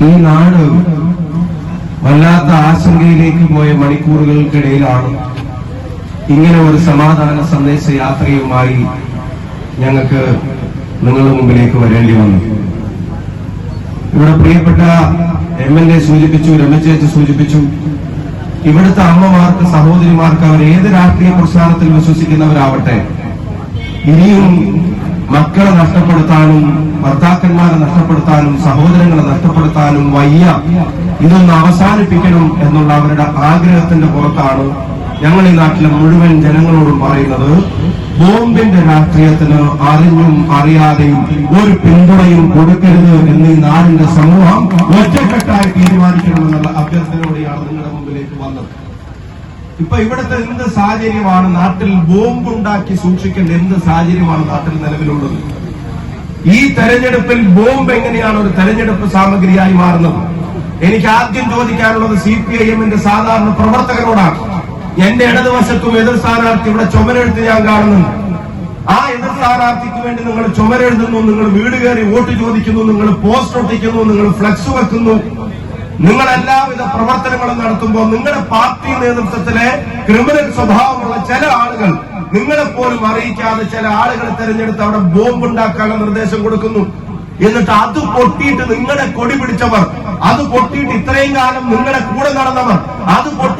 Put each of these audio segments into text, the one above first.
ഈ നാട് വല്ലാത്ത ആശങ്കയിലേക്ക് പോയ മണിക്കൂറുകൾക്കിടയിലാണ് ഇങ്ങനെ ഒരു സമാധാന സന്ദേശ യാത്രയുമായി ഞങ്ങൾക്ക് നിങ്ങളുടെ മുമ്പിലേക്ക് വരേണ്ടി വന്നു. ഇവിടെ പ്രിയപ്പെട്ട എം എൽ എ സൂചിപ്പിച്ചു രമചേച്ചി സൂചിപ്പിച്ചു ഇവിടുത്തെ അമ്മമാർക്ക് സഹോദരിമാർക്ക് അവർ ഏത് രാഷ്ട്രീയ പ്രസ്ഥാനത്തിൽ വിശ്വസിക്കുന്നവരാവട്ടെ ഇനിയും മക്കളെ നഷ്ടപ്പെടുത്താനും ഭർത്താക്കന്മാരെ നഷ്ടപ്പെടുത്താനും സഹോദരങ്ങളെ നഷ്ടപ്പെടുത്താനും വയ്യ. ഇതൊന്ന് അവസാനിപ്പിക്കണം എന്നുള്ള അവരുടെ ആഗ്രഹത്തിന്റെ പുറത്താണ് ഞങ്ങൾ ഈ നാട്ടിലെ മുഴുവൻ ജനങ്ങളോടും പറയുന്നത്. ബോംബിന്റെ രാഷ്ട്രീയത്തിന് അറിഞ്ഞും അറിയാതെയും ഒരു പിന്തുണയും കൊടുക്കരുത് എന്ന് ഈ നാടിന്റെ സമൂഹം ഒറ്റക്കെട്ടായി തീരുമാനിക്കണമെന്നുള്ള അഭ്യർത്ഥനയോടെയാണ് നിങ്ങളുടെ മുമ്പിലേക്ക് വന്നത്. ഇപ്പൊ ഇവിടുത്തെ എന്ത് സാഹചര്യമാണ് നാട്ടിൽ ബോംബ് ഉണ്ടാക്കി സൂക്ഷിക്കേണ്ട എന്ത് സാഹചര്യമാണ് നാട്ടിൽ നിലവിലുള്ളത്? ഈ തെരഞ്ഞെടുപ്പിൽ ബോംബ് എങ്ങനെയാണ് ഒരു തെരഞ്ഞെടുപ്പ് സാമഗ്രിയായി മാറുന്നത്? എനിക്ക് ആദ്യം ചോദിക്കാനുള്ളത് സി പി ഐ എമ്മിന്റെ സാധാരണ പ്രവർത്തകരോടാണ്. എന്റെ ഇടതുവശത്തും എതിർ സ്ഥാനാർത്ഥി ഇവിടെ ചുമരെഴുത്ത് ഞാൻ കാണുന്നുണ്ട്. ആ എതിർ സ്ഥാനാർത്ഥിക്ക് വേണ്ടി നിങ്ങൾ ചുമരെഴുതുന്നു നിങ്ങൾ വീട് കയറി വോട്ട് ചോദിക്കുന്നു നിങ്ങൾ പോസ്റ്റ് ഒട്ടിക്കുന്നു നിങ്ങൾ ഫ്ലക്സ് വെക്കുന്നു. നിങ്ങൾ എല്ലാവിധ പ്രവർത്തനങ്ങളും നടത്തുമ്പോൾ നിങ്ങളുടെ പാർട്ടി നേതൃത്വത്തിലെ ക്രിമിനൽ സ്വഭാവമുള്ള ചില ആളുകൾ നിങ്ങളെ പോലും അറിയിക്കാതെ ചില ആളുകളെ തെരഞ്ഞെടുത്ത് അവിടെ ബോംബ് ഉണ്ടാക്കാനുള്ള നിർദ്ദേശം കൊടുക്കുന്നു. എന്നിട്ട് അത് പൊട്ടിയിട്ട് നിങ്ങളെ കൊടി പിടിച്ചവർ അത് പൊട്ടിയിട്ട് ഇത്രയും കാലം നിങ്ങളുടെ കൂടെ നടന്നവർ അത് ഈ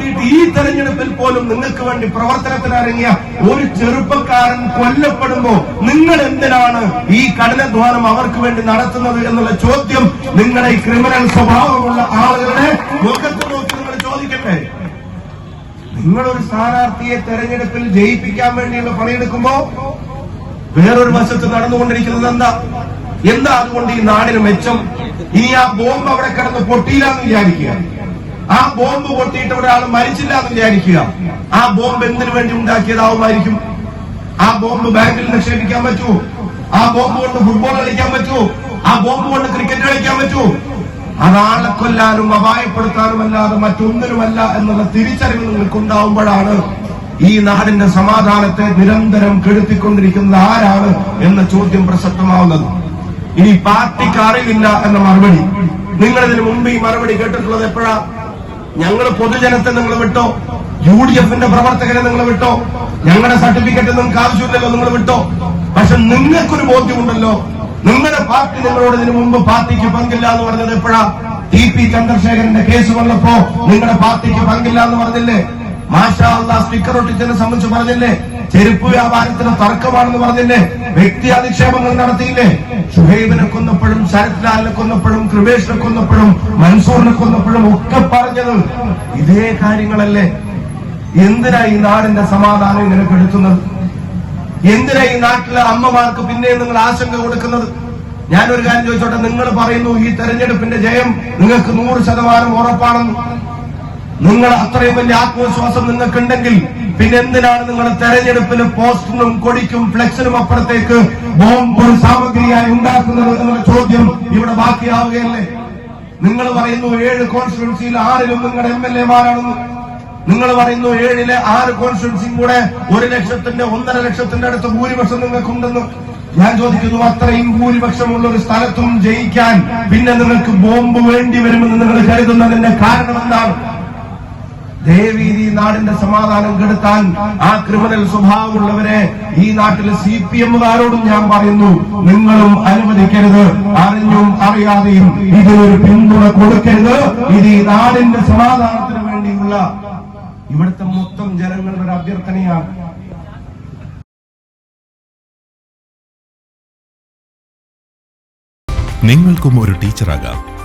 തെരഞ്ഞെടുപ്പിൽ പോലും നിങ്ങൾക്ക് വേണ്ടി പ്രവർത്തനത്തിനിറങ്ങിയ ഒരു ചെറുപ്പക്കാരൻ കൊല്ലപ്പെടുമ്പോ നിങ്ങൾ എന്തിനാണ് ഈ കഠിനധ്വാനം അവർക്ക് വേണ്ടി നടത്തുന്നത് എന്നുള്ള ചോദ്യം നിങ്ങളുടെ ഈ ക്രിമിനൽ സ്വഭാവമുള്ള ആളുകളുടെ മുഖത്ത് നോക്കി നിങ്ങൾ ചോദിക്കട്ടെ? നിങ്ങളൊരു സ്ഥാനാർത്ഥിയെ തെരഞ്ഞെടുപ്പിൽ ജയിപ്പിക്കാൻ വേണ്ടിയുള്ള പണിയെടുക്കുമ്പോ വേറൊരു വശത്ത് നടന്നുകൊണ്ടിരിക്കുന്നത് എന്താ? എന്താ അതുകൊണ്ട് ഈ നാടിന് മെച്ചം? ഇനി ആ ബോംബ് അവിടെ കിടന്ന് പൊട്ടിയില്ല എന്ന് വിചാരിക്കുക. ആ ബോംബ് പൊട്ടിയിട്ട് ഒരാൾ മരിച്ചില്ല എന്ന് വിചാരിക്കുക. ആ ബോംബ് എന്തിനു വേണ്ടി ഉണ്ടാക്കിയതാവുമായിരിക്കും? ആ ബോംബ് ബാങ്കിൽ നിക്ഷേപിക്കാൻ പറ്റുമോ ആ ബോംബ് കൊണ്ട് ഫുട്ബോൾ കളിക്കാൻ പറ്റുമോ ആ ബോംബ് കൊണ്ട് ക്രിക്കറ്റ് കളിക്കാൻ പറ്റുമോ അതാളെ കൊല്ലാനും അപായപ്പെടുത്താനും അല്ലാതെ മറ്റൊന്നിനുമല്ല എന്നുള്ള തിരിച്ചറിവ് നിങ്ങൾക്ക് ഉണ്ടാവുമ്പോഴാണ് ഈ നാടിന്റെ സമാധാനത്തെ നിരന്തരം കെടുത്തിക്കൊണ്ടിരിക്കുന്നത് ആരാണ് എന്ന ചോദ്യം പ്രസക്തമാവുന്നത്. ഇനി പാർട്ടിക്ക് അറിവില്ല എന്ന മറുപടി. നിങ്ങളിതിനു മുമ്പ് ഈ മറുപടി കേട്ടിട്ടുള്ളത് എപ്പോഴാ? ഞങ്ങൾ പൊതുജനത്തെ നിങ്ങൾ വിട്ടോ? യു ഡി എഫിന്റെ പ്രവർത്തകരെ നിങ്ങൾ വിട്ടോ? ഞങ്ങളുടെ സർട്ടിഫിക്കറ്റ് നിങ്ങൾക്ക് ആവശ്യമില്ലല്ലോ നിങ്ങൾ വിട്ടോ? പക്ഷെ നിങ്ങൾക്കൊരു ബോധ്യമുണ്ടല്ലോ. നിങ്ങളുടെ പാർട്ടി നിങ്ങളോട് ഇതിനു മുമ്പ് പാർട്ടിക്ക് പങ്കില്ല എന്ന് പറഞ്ഞത് എപ്പോഴാ? ടി പി ചന്ദ്രശേഖരന്റെ കേസ് വന്നപ്പോ നിങ്ങളുടെ പാർട്ടിക്ക് പങ്കില്ല എന്ന് പറഞ്ഞില്ലേ? മാഷാ സ്പീക്കർ ഒട്ടിച്ചതിനെ സംബന്ധിച്ച് പറഞ്ഞില്ലേ? ചെരുപ്പ് വ്യാപാരത്തിന് തർക്കമാണെന്ന് പറഞ്ഞില്ലേ? വ്യക്തി അധിക്ഷേപങ്ങൾ നടത്തിയില്ലേ? ഷുഹൈബിനെ കൊന്നപ്പോഴും ശരത് ലാലിനെ കൊന്നപ്പോഴും കൃപേഷിനെ കൊന്നപ്പോഴും മൻസൂറിനെ കൊന്നപ്പോഴും ഒക്കെ പറഞ്ഞത് ഇതേ കാര്യങ്ങളല്ലേ? എന്തിനാ ഈ നാടിന്റെ സമാധാനം ഇങ്ങനെ കെടുത്തുന്നത്? എന്തിനാ ഈ നാട്ടിലെ അമ്മമാർക്ക് പിന്നെ നിങ്ങൾ ആശങ്ക കൊടുക്കുന്നത്? ഞാനൊരു കാര്യം ചോദിച്ചോട്ടെ നിങ്ങൾ പറയുന്നു ഈ തെരഞ്ഞെടുപ്പിന്റെ ജയം നിങ്ങൾക്ക് നൂറ് ശതമാനം ഉറപ്പാണെന്ന്. നിങ്ങൾ അത്രയും വലിയ ആത്മവിശ്വാസം നിങ്ങൾക്കുണ്ടെങ്കിൽ പിന്നെ എന്തിനാണ് നിങ്ങൾ തെരഞ്ഞെടുപ്പിന് പോസ്റ്ററിനും കൊടിക്കും ഫ്ലെക്സിനും അപ്പുറത്തേക്ക് ബോംബ് ഒരു സാമഗ്രിയായി ഉണ്ടാക്കുന്നത് എന്നുള്ള ചോദ്യം ഇവിടെ ബാക്കിയാവുകയല്ലേ? നിങ്ങൾ പറയുന്നു ഏഴ് കോൺസ്റ്റിറ്റ്യൻസിയിൽ ആറിലും നിങ്ങളുടെ എം എൽ എമാരാണെന്ന്. നിങ്ങൾ പറയുന്നു ഏഴിലെ ആറ് കോൺസ്റ്റിറ്റ്യൻസിയും കൂടെ ഒരു ലക്ഷത്തിന്റെ ഒന്നര ലക്ഷത്തിന്റെ അടുത്ത് ഭൂരിപക്ഷം നിങ്ങൾക്കുണ്ടെന്ന്. ഞാൻ ചോദിക്കുന്നു അത്രയും ഭൂരിപക്ഷമുള്ള ഒരു സ്ഥലത്തും ജയിക്കാൻ പിന്നെ നിങ്ങൾക്ക് ബോംബ് വേണ്ടി വരുമെന്ന് നിങ്ങൾ കരുതുന്നതിന്റെ കാരണം എന്താണ്? ദേവീതി നാടിന്റെ സമാധാനം കെടുത്താൻ ആ ക്രിമിനൽ സ്വഭാവമുള്ളവരെ ഈ നാട്ടിലെ സി പി എമ്മുകാരോടും ഞാൻ പറയുന്നു നിങ്ങളും അനുവദിക്കരുത്. അറിഞ്ഞും അറിയാതെയും ഇതിനൊരു പിന്തുണ കൊടുക്കരുത്. ഇത് ഈ നാടിന്റെ സമാധാനത്തിന് വേണ്ടിയുള്ള ഇവിടുത്തെ മൊത്തം ജനങ്ങളുടെ ഒരു അഭ്യർത്ഥനയാണ്. നിങ്ങൾക്കും ഒരു ടീച്ചറാകാം.